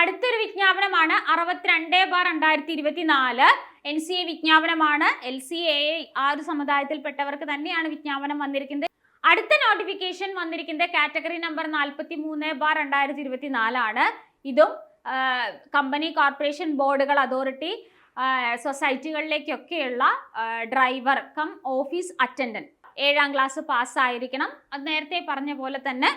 അടുത്തൊരു വിജ്ഞാപനമാണ് അറുപത്തിരണ്ട് ബാർ രണ്ടായിരത്തി ഇരുപത്തി നാല് എൻ സി എ വിജ്ഞാപനമാണ്. എൽ സി എ ആ ഒരു സമുദായത്തിൽപ്പെട്ടവർക്ക് തന്നെയാണ് വിജ്ഞാപനം വന്നിരിക്കുന്നത്. അടുത്ത നോട്ടിഫിക്കേഷൻ വന്നിരിക്കുന്നത് കാറ്റഗറി നമ്പർ നാൽപ്പത്തി മൂന്ന് ബാർ രണ്ടായിരത്തി ഇരുപത്തി നാലാണ് ഇതും കമ്പനി കോർപ്പറേഷൻ ബോർഡുകൾ അതോറിറ്റി സൊസൈറ്റികളിലേക്കൊക്കെയുള്ള ഡ്രൈവർ കം ഓഫീസ് അറ്റൻഡന്റ് ഏഴാം ക്ലാസ് പാസ്സായിരിക്കണം അത് നേരത്തെ പറഞ്ഞ പോലെ തന്നെ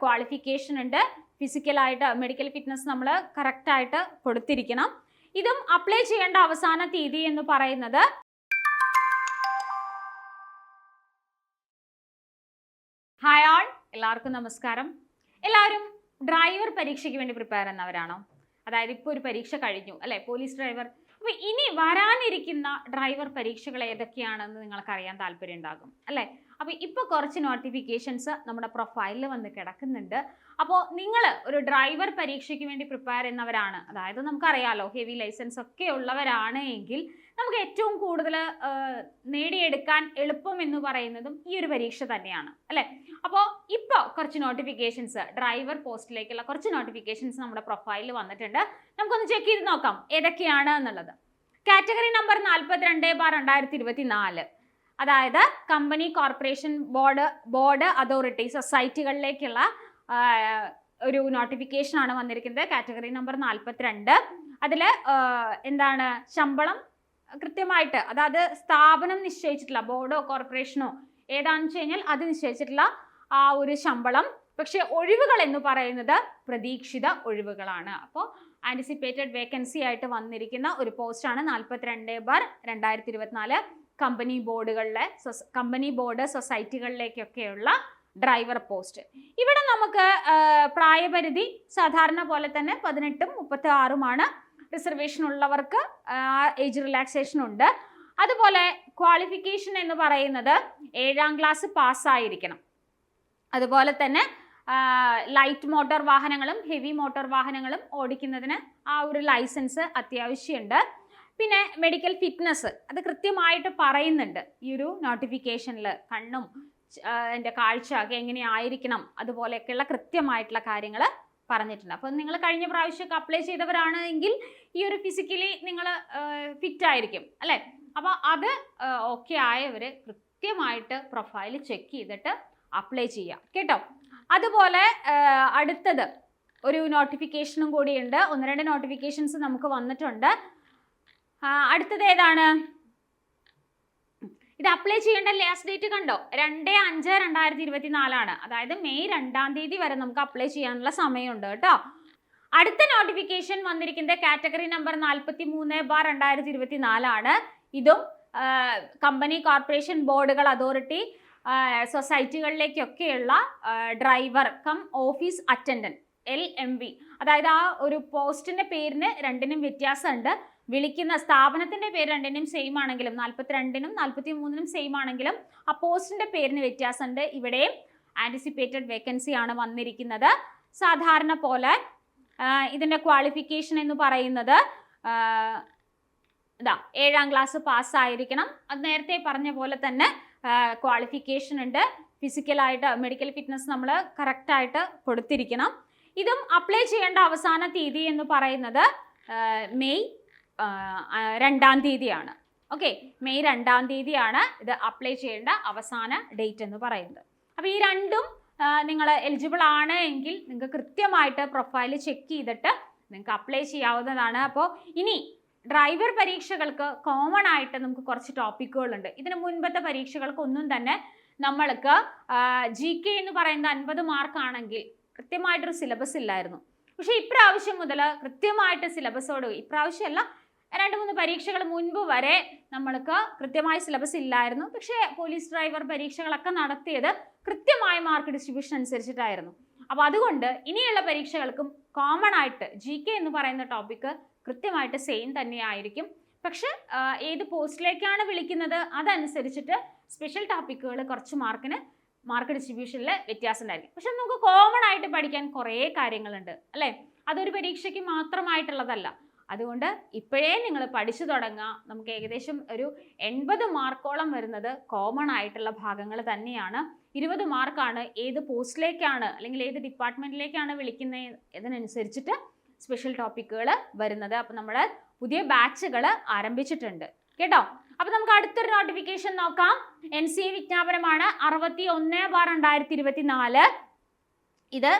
ക്വാളിഫിക്കേഷൻ ഉണ്ട്. ഫിസിക്കലായിട്ട് മെഡിക്കൽ ഫിറ്റ്നസ് നമ്മൾ കറക്റ്റായിട്ട് കൊടുത്തിരിക്കണം. ഇതും അപ്ലൈ ചെയ്യേണ്ട അവസാന തീയതി എന്ന് പറയുന്നത് ഹായ് ആൾ എല്ലാവർക്കും നമസ്കാരം. എല്ലാവരും ഡ്രൈവർ പരീക്ഷയ്ക്ക് വേണ്ടി പ്രിപ്പയർ ചെയ്യുന്നവരാണോ അതായത് ഇപ്പോൾ ഒരു പരീക്ഷ കഴിഞ്ഞു അല്ലേ? പോലീസ് ഡ്രൈവർ അപ്പോൾ ഇനി വരാനിരിക്കുന്ന ഡ്രൈവർ പരീക്ഷകൾ ഏതൊക്കെയാണെന്ന് നിങ്ങൾക്ക് അറിയാൻ താല്പര്യം ഉണ്ടാകും അല്ലേ? അപ്പോൾ ഇപ്പോൾ കുറച്ച് നോട്ടിഫിക്കേഷൻസ് നമ്മുടെ പ്രൊഫൈലിൽ വന്ന് കിടക്കുന്നുണ്ട്. അപ്പോൾ നിങ്ങൾ ഒരു ഡ്രൈവർ പരീക്ഷയ്ക്ക് വേണ്ടി പ്രിപ്പയർ ചെയ്യുന്നവരാണ്. അതായത് നമുക്കറിയാലോ ഹെവി ലൈസൻസ് ഒക്കെ ഉള്ളവരാണ് എങ്കിൽ നമുക്ക് ഏറ്റവും കൂടുതൽ നേടിയെടുക്കാൻ എളുപ്പം എന്ന് പറയുന്നതും ഈ ഒരു പരീക്ഷ തന്നെയാണ്. അല്ലേ? അപ്പോൾ ഇപ്പോൾ കുറച്ച് നോട്ടിഫിക്കേഷൻസ് ഡ്രൈവർ പോസ്റ്റിലേക്കുള്ള കുറച്ച് നോട്ടിഫിക്കേഷൻസ് നമ്മുടെ പ്രൊഫൈലിൽ വന്നിട്ടുണ്ട്. നമുക്കൊന്ന് ചെക്ക് ചെയ്ത് നോക്കാം ഏതൊക്കെയാണ് എന്നുള്ളത്. കാറ്റഗറി നമ്പർ നാൽപ്പത്തിരണ്ട് ബാർ രണ്ടായിരത്തി ഇരുപത്തി നാല് അതായത് company corporation board board authority സൊസൈറ്റികളിലേക്കുള്ള ഒരു നോട്ടിഫിക്കേഷൻ ആണ് വന്നിരിക്കുന്നത്. കാറ്റഗറി നമ്പർ നാൽപ്പത്തിരണ്ട് അതിൽ എന്താണ് ശമ്പളം കൃത്യമായിട്ട് അതായത് സ്ഥാപനം നിശ്ചയിച്ചിട്ടില്ല ബോർഡോ കോർപ്പറേഷനോ ഏതാണെന്ന് വെച്ച് കഴിഞ്ഞാൽ അത് നിശ്ചയിച്ചിട്ടുള്ള ആ ഒരു ശമ്പളം. പക്ഷെ ഒഴിവുകൾ എന്ന് പറയുന്നത് പ്രതീക്ഷിത ഒഴിവുകളാണ്. അപ്പോൾ ആന്റിസിപ്പേറ്റഡ് വേക്കൻസി ആയിട്ട് വന്നിരിക്കുന്ന ഒരു പോസ്റ്റാണ് നാൽപ്പത്തിരണ്ട് ബാർ രണ്ടായിരത്തി ഇരുപത്തിനാല്. കമ്പനി ബോർഡുകളിലെ കമ്പനി ബോർഡ് സൊസൈറ്റികളിലേക്കൊക്കെയുള്ള ഡ്രൈവർ പോസ്റ്റ്. ഇവിടെ നമുക്ക് പ്രായപരിധി സാധാരണ പോലെ തന്നെ പതിനെട്ടും മുപ്പത്തി ആറുമാണ് റിസർവേഷൻ ഉള്ളവർക്ക് ഏജ് റിലാക്സേഷൻ ഉണ്ട്. അതുപോലെ ക്വാളിഫിക്കേഷൻ എന്ന് പറയുന്നത് ഏഴാം ക്ലാസ് പാസ്സായിരിക്കണം. അതുപോലെ തന്നെ ലൈറ്റ് മോട്ടോർ വാഹനങ്ങളും ഹെവി മോട്ടോർ വാഹനങ്ങളും ഓടിക്കുന്നതിന് ആ ഒരു ലൈസൻസ് അത്യാവശ്യമുണ്ട്. പിന്നെ മെഡിക്കൽ ഫിറ്റ്നസ് അത് കൃത്യമായിട്ട് പറയുന്നുണ്ട്. ഈ ഒരു നോട്ടിഫിക്കേഷനിൽ കണ്ണും എന്റെ കാഴ്ച ഒക്കെ എങ്ങനെയായിരിക്കണം അതുപോലെയൊക്കെയുള്ള കൃത്യമായിട്ടുള്ള കാര്യങ്ങൾ പറഞ്ഞിട്ടുണ്ട്. അപ്പോൾ നിങ്ങൾ കഴിഞ്ഞ പ്രാവശ്യമൊക്കെ അപ്ലൈ ചെയ്തവരാണ് എങ്കിൽ ഈ ഒരു ഫിസിക്കലി നിങ്ങൾ ഫിറ്റ് ആയിരിക്കും അല്ലേ? അപ്പോൾ അത് ഓക്കെ ആയവർ കൃത്യമായിട്ട് പ്രൊഫൈൽ ചെക്ക് ചെയ്തിട്ട് അപ്ലൈ ചെയ്യാം. കേട്ടോ? അതുപോലെ അടുത്തത് ഒരു നോട്ടിഫിക്കേഷനും കൂടിയുണ്ട് ഒന്ന് രണ്ട് നോട്ടിഫിക്കേഷൻസ് നമുക്ക് വന്നിട്ടുണ്ട്. അടുത്തത് ഏതാണ്? ഇത് അപ്ലൈ ചെയ്യേണ്ട ലാസ്റ്റ് ഡേറ്റ് കണ്ടോ? രണ്ട് അഞ്ച് രണ്ടായിരത്തി ഇരുപത്തി നാലാണ് അതായത് മെയ് രണ്ടാം തീയതി വരെ നമുക്ക് അപ്ലൈ ചെയ്യാനുള്ള സമയമുണ്ട് കേട്ടോ. അടുത്ത നോട്ടിഫിക്കേഷൻ വന്നിരിക്കുന്നത് കാറ്റഗറി നമ്പർ നാൽപ്പത്തി മൂന്ന് ബാർ രണ്ടായിരത്തി ഇരുപത്തി നാലാണ് ഇതും കമ്പനി കോർപ്പറേഷൻ ബോർഡുകൾ authority സൊസൈറ്റികളിലേക്കൊക്കെയുള്ള driver cum office attendant L M V അതായത് ആ ഒരു പോസ്റ്റിന്റെ പേരിന് രണ്ടിനും വ്യത്യാസമുണ്ട്. വിളിക്കുന്ന സ്ഥാപനത്തിന്റെ പേര് രണ്ടിനും സെയിം ആണെങ്കിലും നാൽപ്പത്തിരണ്ടിനും നാൽപ്പത്തി മൂന്നിനും സെയിം ആണെങ്കിലും ആ പോസ്റ്റിന്റെ പേരിന് വ്യത്യാസമുണ്ട്. ഇവിടെ ആന്റിസിപ്പേറ്റഡ് വേക്കൻസി ആണ് വന്നിരിക്കുന്നത്. സാധാരണ പോലെ ഇതിന്റെ ക്വാളിഫിക്കേഷൻ എന്ന് പറയുന്നത് ഇതാ ഏഴാം ക്ലാസ് പാസ്സായിരിക്കണം അത് നേരത്തെ പറഞ്ഞ പോലെ തന്നെ ക്വാളിഫിക്കേഷൻ ഉണ്ട്. ഫിസിക്കലായിട്ട് മെഡിക്കൽ ഫിറ്റ്നസ് നമ്മൾ കറക്റ്റായിട്ട് കൊടുത്തിരിക്കണം. ഇതും അപ്ലൈ ചെയ്യേണ്ട അവസാന തീയതി എന്ന് പറയുന്നത് മെയ് രണ്ടാം തീയതിയാണ്. ഓക്കെ മെയ് രണ്ടാം തീയതിയാണ് ഇത് അപ്ലൈ ചെയ്യേണ്ട അവസാന ഡേറ്റ് എന്ന് പറയുന്നത്. അപ്പോൾ ഈ രണ്ടും നിങ്ങൾ എലിജിബിൾ ആണ് എങ്കിൽ നിങ്ങൾക്ക് കൃത്യമായിട്ട് പ്രൊഫൈൽ ചെക്ക് ചെയ്തിട്ട് നിങ്ങൾക്ക് അപ്ലൈ ചെയ്യാവുന്നതാണ്. അപ്പോൾ ഇനി ഡ്രൈവർ പരീക്ഷകൾക്ക് കോമൺ ആയിട്ട് നമുക്ക് കുറച്ച് ടോപ്പിക്കുകളുണ്ട് ഇതിന് മുൻപത്തെ പരീക്ഷകൾക്കൊന്നും തന്നെ നമ്മൾക്ക് ജി കെ എന്ന് പറയുന്ന അൻപത് മാർക്ക് ആണെങ്കിൽ കൃത്യമായിട്ടൊരു സിലബസ് ഇല്ലായിരുന്നു. പക്ഷേ ഇപ്രാവശ്യം മുതൽ കൃത്യമായിട്ട് സിലബസോട് ഇപ്രാവശ്യമല്ല രണ്ട് മൂന്ന് പരീക്ഷകൾ മുൻപ് വരെ നമ്മൾക്ക് കൃത്യമായ സിലബസ് ഇല്ലായിരുന്നു. പക്ഷേ പോലീസ് ഡ്രൈവർ പരീക്ഷകളൊക്കെ നടത്തിയത് കൃത്യമായ മാർക്ക് ഡിസ്ട്രിബ്യൂഷൻ അനുസരിച്ചിട്ടായിരുന്നു. അപ്പോൾ അതുകൊണ്ട് ഇനിയുള്ള പരീക്ഷകൾക്കും കോമൺ ആയിട്ട് ജി കെ എന്ന് പറയുന്ന ടോപ്പിക്ക് കൃത്യമായിട്ട് സെയിം തന്നെയായിരിക്കും പക്ഷെ ഏത് പോസ്റ്റിലേക്കാണ് വിളിക്കുന്നത് അതനുസരിച്ചിട്ട് സ്പെഷ്യൽ ടോപ്പിക്കുകൾ കുറച്ച് മാർക്കിന് മാർക്ക് ഡിസ്ട്രിബ്യൂഷനിൽ വ്യത്യാസം ഉണ്ടായിരിക്കും. പക്ഷെ നമുക്ക് കോമൺ ആയിട്ട് പഠിക്കാൻ കുറേ കാര്യങ്ങളുണ്ട് അല്ലേ? അതൊരു പരീക്ഷയ്ക്ക് മാത്രമായിട്ടുള്ളതല്ല. അതുകൊണ്ട് ഇപ്പോഴേ നിങ്ങൾ പഠിച്ചു തുടങ്ങുക നമുക്ക് ഏകദേശം ഒരു എൺപത് മാർക്കോളം വരുന്നത് കോമൺ ആയിട്ടുള്ള ഭാഗങ്ങൾ തന്നെയാണ്. ഇരുപത് മാർക്കാണ് ഏത് പോസ്റ്റിലേക്കാണ് അല്ലെങ്കിൽ ഏത് ഡിപ്പാർട്ട്മെന്റിലേക്കാണ് വിളിക്കുന്നത് ഇതിനനുസരിച്ചിട്ട് സ്പെഷ്യൽ ടോപ്പിക്കുകൾ വരുന്നത്. അപ്പം നമ്മൾ പുതിയ ബാച്ചുകൾ ആരംഭിച്ചിട്ടുണ്ട്. കേട്ടോ? അപ്പം നമുക്ക് അടുത്തൊരു നോട്ടിഫിക്കേഷൻ നോക്കാം. എൻ സി വിജ്ഞാപനമാണ് അറുപത്തി ഒന്ന് ബാർ രണ്ടായിരത്തി ഇരുപത്തി നാല് ഇത്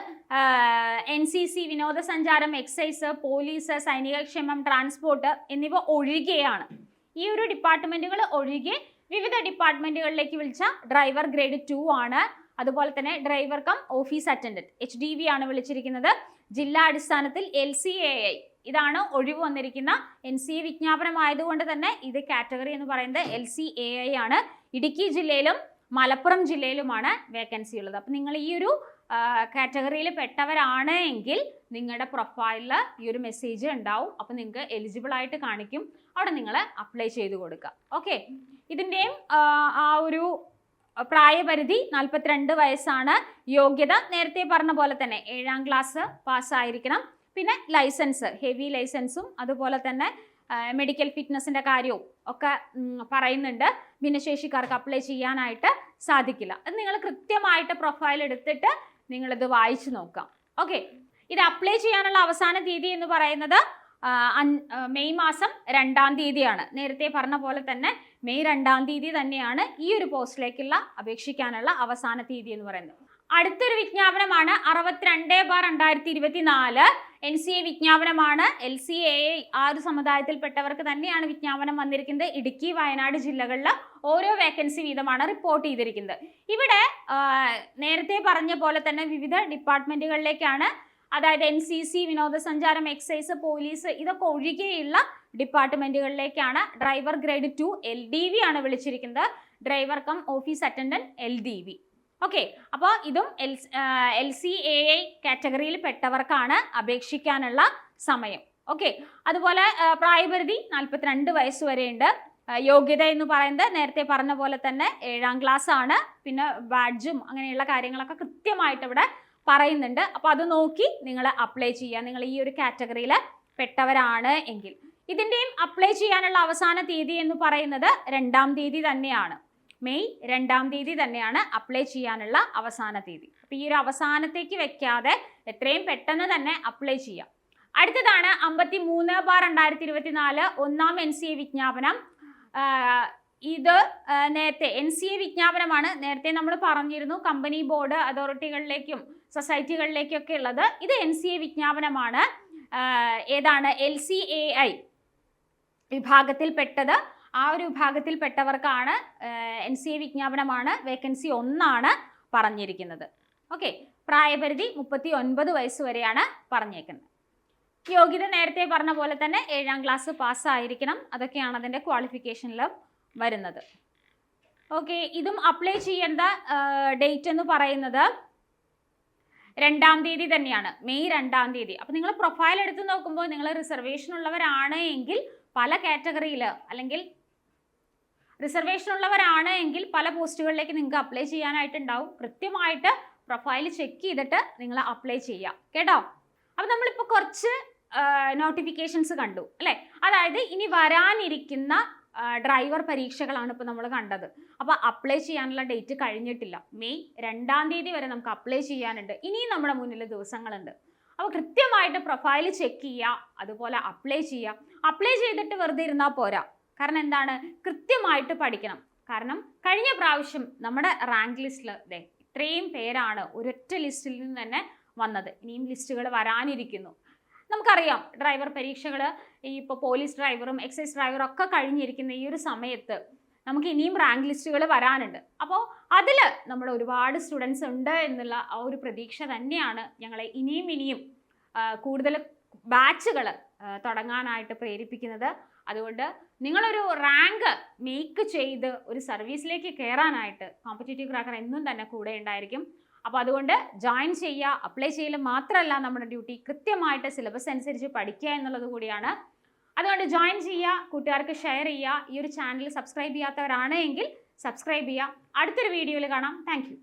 എൻ സി സി വിനോദസഞ്ചാരം എക്സൈസ് പോലീസ് സൈനികക്ഷേമം ട്രാൻസ്പോർട്ട് എന്നിവ ഒഴികെയാണ്. ഈ ഒരു ഡിപ്പാർട്ട്മെന്റുകൾ ഒഴികെ വിവിധ ഡിപ്പാർട്ട്മെന്റുകളിലേക്ക് വിളിച്ച ഡ്രൈവർ ഗ്രേഡ് ടു ആണ്. അതുപോലെ തന്നെ driver cum office attendant H D V ആണ് വിളിച്ചിരിക്കുന്നത്. ജില്ലാ അടിസ്ഥാനത്തിൽ എൽ സി എ ഐ ഇതാണ് ഒഴിവ് വന്നിരിക്കുന്ന എൻ സി എ വിജ്ഞാപനമായതുകൊണ്ട് തന്നെ ഇത് കാറ്റഗറി എന്ന് പറയുന്നത് എൽ സി എ ഐ ആണ്. ഇടുക്കി ജില്ലയിലും മലപ്പുറം ജില്ലയിലുമാണ് വേക്കൻസി ഉള്ളത്. അപ്പം നിങ്ങൾ ഈ ഒരു കാറ്റഗറിയിൽ പെട്ടവരാണ് എങ്കിൽ നിങ്ങളുടെ പ്രൊഫൈലിൽ ഈ ഒരു മെസ്സേജ് ഉണ്ടാവും അപ്പോൾ നിങ്ങൾക്ക് എലിജിബിൾ ആയിട്ട് കാണിക്കും. അവിടെ നിങ്ങൾ അപ്ലൈ ചെയ്ത് കൊടുക്കുക ഓക്കെ ഇതിന്റെയും ആ ഒരു പ്രായപരിധി നാൽപ്പത്തിരണ്ട് വയസ്സാണ്. യോഗ്യത നേരത്തെ പറഞ്ഞ പോലെ തന്നെ ഏഴാം ക്ലാസ് പാസ്സായിരിക്കണം പിന്നെ ലൈസൻസ് ഹെവി ലൈസൻസും അതുപോലെ തന്നെ മെഡിക്കൽ ഫിറ്റ്നസിന്റെ കാര്യവും ഒക്കെ പറയുന്നുണ്ട്. ഭിന്നശേഷിക്കാർക്ക് അപ്ലൈ ചെയ്യാനായിട്ട് സാധിക്കില്ല. അത് നിങ്ങൾ കൃത്യമായിട്ട് പ്രൊഫൈൽ എടുത്തിട്ട് നിങ്ങളിത് വായിച്ചു നോക്കാം. ഓക്കെ ഇത് അപ്ലൈ ചെയ്യാനുള്ള അവസാന തീയതി എന്ന് പറയുന്നത് മെയ് മാസം രണ്ടാം തീയതിയാണ്. നേരത്തെ പറഞ്ഞ പോലെ തന്നെ മെയ് രണ്ടാം തീയതി തന്നെയാണ് ഈ ഒരു പോസ്റ്റിലേക്കുള്ള അപേക്ഷിക്കാനുള്ള അവസാന തീയതി എന്ന് പറയുന്നത്. അടുത്തൊരു വിജ്ഞാപനമാണ് അറുപത്തിരണ്ട് ബാർ രണ്ടായിരത്തി ഇരുപത്തി നാല് എൻ സി എ വിജ്ഞാപനമാണ്. എൽ സി എ ആ ഒരു സമുദായത്തിൽപ്പെട്ടവർക്ക് തന്നെയാണ് വിജ്ഞാപനം വന്നിരിക്കുന്നത്. ഇടുക്കി വയനാട് ജില്ലകളിൽ ഓരോ വേക്കൻസി വീതമാണ് റിപ്പോർട്ട് ചെയ്തിരിക്കുന്നത്. ഇവിടെ നേരത്തെ പറഞ്ഞ പോലെ തന്നെ വിവിധ ഡിപ്പാർട്ട്മെന്റുകളിലേക്കാണ് അതായത് എൻ സി സി വിനോദസഞ്ചാരം എക്സൈസ് പോലീസ് ഇതൊക്കെ ഒഴികെയുള്ള ഡിപ്പാർട്ട്മെന്റുകളിലേക്കാണ് driver grade two L D V ആണ് വിളിച്ചിരിക്കുന്നത്. Driver cum office attendant L D V. Okay അപ്പോൾ ഇതും L L C A I കാറ്റഗറിയിൽ പെട്ടവർക്കാണ് അപേക്ഷിക്കാനുള്ള സമയം. ഓക്കെ അതുപോലെ പ്രായപരിധി നാൽപ്പത്തിരണ്ട് വയസ്സ് വരെയുണ്ട്. യോഗ്യത എന്ന് പറയുന്നത് നേരത്തെ പറഞ്ഞ പോലെ തന്നെ ഏഴാം ക്ലാസ് ആണ്. പിന്നെ ബാഡ്ജും അങ്ങനെയുള്ള കാര്യങ്ങളൊക്കെ കൃത്യമായിട്ട് ഇവിടെ പറയുന്നുണ്ട്. അപ്പോൾ അത് നോക്കി നിങ്ങൾ അപ്ലൈ ചെയ്യുക. നിങ്ങൾ ഈ ഒരു കാറ്റഗറിയിൽ പെട്ടവരാണ് എങ്കിൽ. ഇതിന്റെയും അപ്ലൈ ചെയ്യാനുള്ള അവസാന തീയതി എന്ന് പറയുന്നത് രണ്ടാം തീയതി തന്നെയാണ്. മെയ് രണ്ടാം തീയതി തന്നെയാണ് അപ്ലൈ ചെയ്യാനുള്ള അവസാന തീയതി. അപ്പോൾ ഈ ഒരു അവസാനത്തേക്ക് വെക്കാതെ എത്രയും പെട്ടെന്ന് തന്നെ അപ്ലൈ ചെയ്യാം. അടുത്തതാണ് അമ്പത്തി മൂന്ന് ബാർ രണ്ടായിരത്തി ഇരുപത്തി നാല് ഒന്നാം എൻ സി എ വിജ്ഞാപനം. ഇത് നേരത്തെ എൻ സി എ വിജ്ഞാപനമാണ്. നേരത്തെ നമ്മൾ പറഞ്ഞിരുന്നു കമ്പനി ബോർഡ് അതോറിറ്റികളിലേക്കും സൊസൈറ്റികളിലേക്കൊക്കെ ഉള്ളത്. ഇത് എൻ സി എ വിജ്ഞാപനമാണ്. ഏതാണ്? എൽ സി എ ഐ വിഭാഗത്തിൽപ്പെട്ടത്. ആ ഒരു വിഭാഗത്തിൽപ്പെട്ടവർക്കാണ് എൻ സി എ വിജ്ഞാപനമാണ് വേക്കൻസി ഒന്നാണ് പറഞ്ഞിരിക്കുന്നത്. ഓക്കെ പ്രായപരിധി മുപ്പത്തി ഒൻപത് വയസ്സ് വരെയാണ് പറഞ്ഞേക്കുന്നത്. യോഗ്യത നേരത്തെ പറഞ്ഞ പോലെ തന്നെ ഏഴാം ക്ലാസ് പാസ്സായിരിക്കണം. അതൊക്കെയാണ് അതിന്റെ ക്വാളിഫിക്കേഷനിൽ വരുന്നത്. ഓക്കെ ഇതും അപ്ലൈ ചെയ്യേണ്ട ഡേറ്റ് എന്ന് പറയുന്നത് രണ്ടാം തീയതി തന്നെയാണ്. മെയ് രണ്ടാം തീയതി. അപ്പോൾ നിങ്ങൾ പ്രൊഫൈൽ എടുത്ത് നോക്കുമ്പോൾ നിങ്ങൾ റിസർവേഷൻ ഉള്ളവരാണ് എങ്കിൽ പല കാറ്റഗറിയിൽ അല്ലെങ്കിൽ റിസർവേഷൻ ഉള്ളവരാണ് എങ്കിൽ പല പോസ്റ്റുകളിലേക്ക് നിങ്ങൾക്ക് അപ്ലൈ ചെയ്യാനായിട്ടുണ്ടാവും. കൃത്യമായിട്ട് പ്രൊഫൈൽ ചെക്ക് ചെയ്തിട്ട് നിങ്ങൾ അപ്ലൈ ചെയ്യാം കേട്ടോ? അപ്പം നമ്മളിപ്പോൾ കുറച്ച് നോട്ടിഫിക്കേഷൻസ് കണ്ടു അല്ലേ? അതായത് ഇനി വരാനിരിക്കുന്ന ഡ്രൈവർ പരീക്ഷകളാണ് ഇപ്പോൾ നമ്മൾ കണ്ടത്. അപ്പോൾ അപ്ലൈ ചെയ്യാനുള്ള ഡേറ്റ് കഴിഞ്ഞിട്ടില്ല. മെയ് രണ്ടാം തീയതി വരെ നമുക്ക് അപ്ലൈ ചെയ്യാനുണ്ട്. ഇനിയും നമ്മുടെ മുന്നിൽ ദിവസങ്ങളുണ്ട്. അപ്പോൾ കൃത്യമായിട്ട് പ്രൊഫൈൽ ചെക്ക് ചെയ്യുക അതുപോലെ അപ്ലൈ ചെയ്യുക. അപ്ലൈ ചെയ്തിട്ട് വെറുതെ ഇരുന്നാൽ പോരാ. കാരണം എന്താണ്? കൃത്യമായിട്ട് പഠിക്കണം. കാരണം കഴിഞ്ഞ പ്രാവശ്യം നമ്മുടെ റാങ്ക് ലിസ്റ്റിൽ ദേ ഇത്രയും പേരാണ് ഒരൊറ്റ ലിസ്റ്റിൽ നിന്ന് തന്നെ വന്നത്. ഇനിയും ലിസ്റ്റുകൾ വരാനിരിക്കുന്നു. നമുക്കറിയാം ഡ്രൈവർ പരീക്ഷകൾ ഈ ഇപ്പോൾ പോലീസ് ഡ്രൈവറും എക്സൈസ് ഡ്രൈവറും ഒക്കെ കഴിഞ്ഞിരിക്കുന്ന ഈ ഒരു സമയത്ത് നമുക്ക് ഇനിയും റാങ്ക് ലിസ്റ്റുകൾ വരാനുണ്ട്. അപ്പോൾ അതിൽ നമ്മൾ ഒരുപാട് സ്റ്റുഡൻസ് ഉണ്ട് എന്നുള്ള ആ ഒരു പ്രതീക്ഷ തന്നെയാണ് ഞങ്ങളെ ഇനിയും ഇനിയും കൂടുതൽ ബാച്ചുകൾ തുടങ്ങാനായിട്ട് പ്രേരിപ്പിക്കുന്നത്. അതുകൊണ്ട് നിങ്ങളൊരു റാങ്ക് മേക്ക് ചെയ്ത് ഒരു സർവീസിലേക്ക് കയറാനായിട്ട് കോമ്പറ്റേറ്റീവ് ക്രാക്കർ എന്നും തന്നെ കൂടെ ഉണ്ടായിരിക്കും. അപ്പോൾ അതുകൊണ്ട് ജോയിൻ ചെയ്യുക അപ്ലൈ ചെയ്യൽ മാത്രമല്ല നമ്മുടെ ഡ്യൂട്ടി കൃത്യമായിട്ട് സിലബസ് അനുസരിച്ച് പഠിക്കുക എന്നുള്ളത് കൂടിയാണ്. അതുകൊണ്ട് ജോയിൻ ചെയ്യുക കൂട്ടുകാർക്ക് ഷെയർ ചെയ്യുക ഈ ഒരു ചാനൽ സബ്സ്ക്രൈബ് ചെയ്യാത്തവരാണ് എങ്കിൽ സബ്സ്ക്രൈബ് ചെയ്യുക. അടുത്തൊരു വീഡിയോയിൽ കാണാം. താങ്ക്